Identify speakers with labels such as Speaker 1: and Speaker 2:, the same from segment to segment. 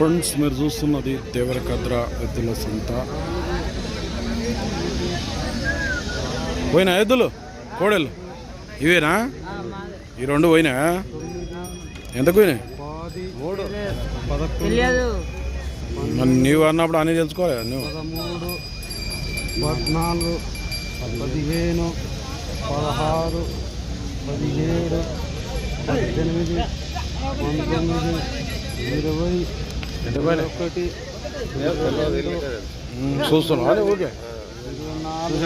Speaker 1: Friends మీరు చూస్తున్నది దేవరకద్ర ఎద్దుల సంత. పోయినా ఎద్దులు? కోడెలు? ఇవేనా? ఈ రెండు పోయినా? ఎంతకు పోయినాయి? నీవు అన్నప్పుడు అన్నీ తెలుసుకోవాలి నువ్వు.
Speaker 2: పదమూడు పద్నాలుగు పదిహేను పదహారు పదిహేడు పద్దెనిమిది పంతొమ్మిది ఇరవై ఇరవై ఒకటి ఇరవై రెండు
Speaker 1: ఉమ్, చూస్తున్నావా అని ఓకే
Speaker 2: ఇరవై నాలుగు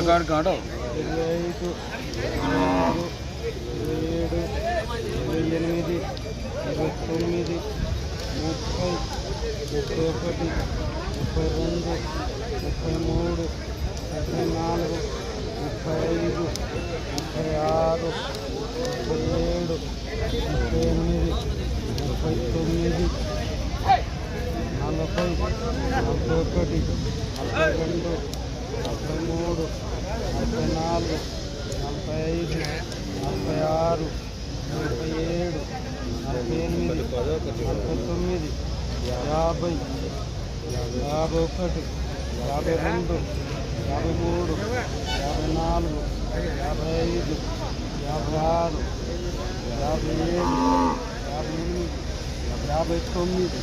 Speaker 2: ఇరవై ఐదు ఇరవై ఆరు ఇరవై ఏడు ఇరవై ఎనిమిది ఇరవై తొమ్మిది ముప్పై ముప్పై ఒకటి ముప్పై రెండు ముప్పై మూడు ముప్పై నాలుగు ముప్పై ఐదు ముప్పై ఆరు ముప్పై ఏడు ముప్పై ఎనిమిది ముప్పై తొమ్మిది నలభై నలభై ఒకటి నలభై రెండు నలభై మూడు నలభై నాలుగు నలభై ఐదు నలభై ఆరు నలభై ఏడు నలభై ఎనిమిది నలభై తొమ్మిది యాభై యాభై ఒకటి యాభై రెండు యాభై మూడు యాభై నాలుగు యాభై ఐదు యాభై ఆరు యాభై ఏడు యాభై ఎనిమిది యాభై తొమ్మిది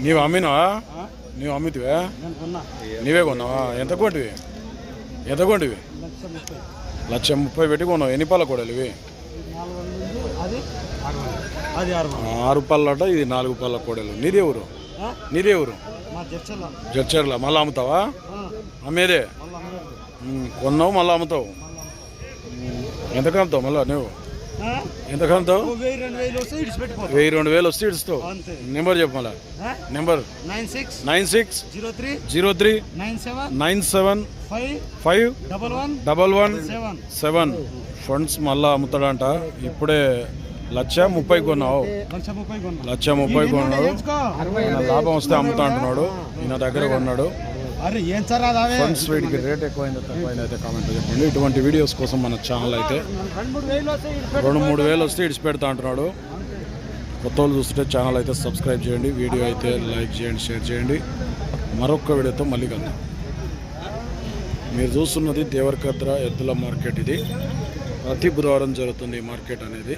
Speaker 1: నీవు అమ్మినావా? నీవు అమ్మితివా? నీవే కొన్నావా? ఎంత కొంటివి? ఎంత కొంటివి?
Speaker 2: లక్ష ముప్పై.
Speaker 1: లక్ష ముప్పై పెట్టి కొన్నావు. ఎన్ని పళ్ళ కూడలు ఇవి?
Speaker 2: ఆరు
Speaker 1: పళ్ళట ఇది నాలుగు పళ్ళ కూడలు. నీదే ఊరు? నీదే ఊరు?
Speaker 2: మా చర్చలో
Speaker 1: జడ్చర్ల. మళ్ళీ అమ్ముతావా?
Speaker 2: ఆ,
Speaker 1: అమ్మేదే? కొన్నావు మళ్ళీ అమ్ముతావు. ఉమ్, ఎంత కమ్ముతావు మళ్ళీ నువ్వు? ఎంత కమ్ముతావు
Speaker 2: ఓ వెయ్యి రెండు వేలు వస్తే
Speaker 1: ఇడుస్తావు. నెంబర్ చెప్పు మళ్ళా. Number.
Speaker 2: Nine six
Speaker 1: nine six
Speaker 2: zero three
Speaker 1: zero three
Speaker 2: nine seven
Speaker 1: nine seven
Speaker 2: five
Speaker 1: five
Speaker 2: double one
Speaker 1: double one
Speaker 2: seven.
Speaker 1: Funds మళ్ళా అమ్ముతాడంట. ఇప్పుడే లక్ష ముప్పై కొన్నావు.
Speaker 2: లక్ష ముప్పై
Speaker 1: కొన్నాడు. లాభం వస్తే అమ్ముతా అంటున్నాడు. ఈయన దగ్గర కొన్నాడు.
Speaker 2: అరే ఏం సార్
Speaker 1: ఫండ్స్ వీటికి రేట్ ఎక్కువైందో తక్కువైందో అయితే కామెంట్ చెప్పండి ఇటువంటి వీడియోస్ కోసం మన ఛానల్ అయితే
Speaker 2: రెండు మూడు వేలు వస్తే ఇడిచి
Speaker 1: రెండు మూడు వేలు వస్తే ఇడిచి పెడతా అంటున్నాడు. కొత్త వాళ్ళు చూస్తుంటే ఛానల్ అయితే సబ్స్క్రైబ్ చేయండి వీడియో అయితే లైక్ చేయండి షేర్ చేయండి. మరొక వీడియోతో మళ్ళీ కలుద్దాం. మీరు చూస్తున్నది దేవరకద్ర ఎద్దుల మార్కెట్ ఇది. ప్రతి బుధవారం జరుగుతుంది ఈ మార్కెట్ అనేది.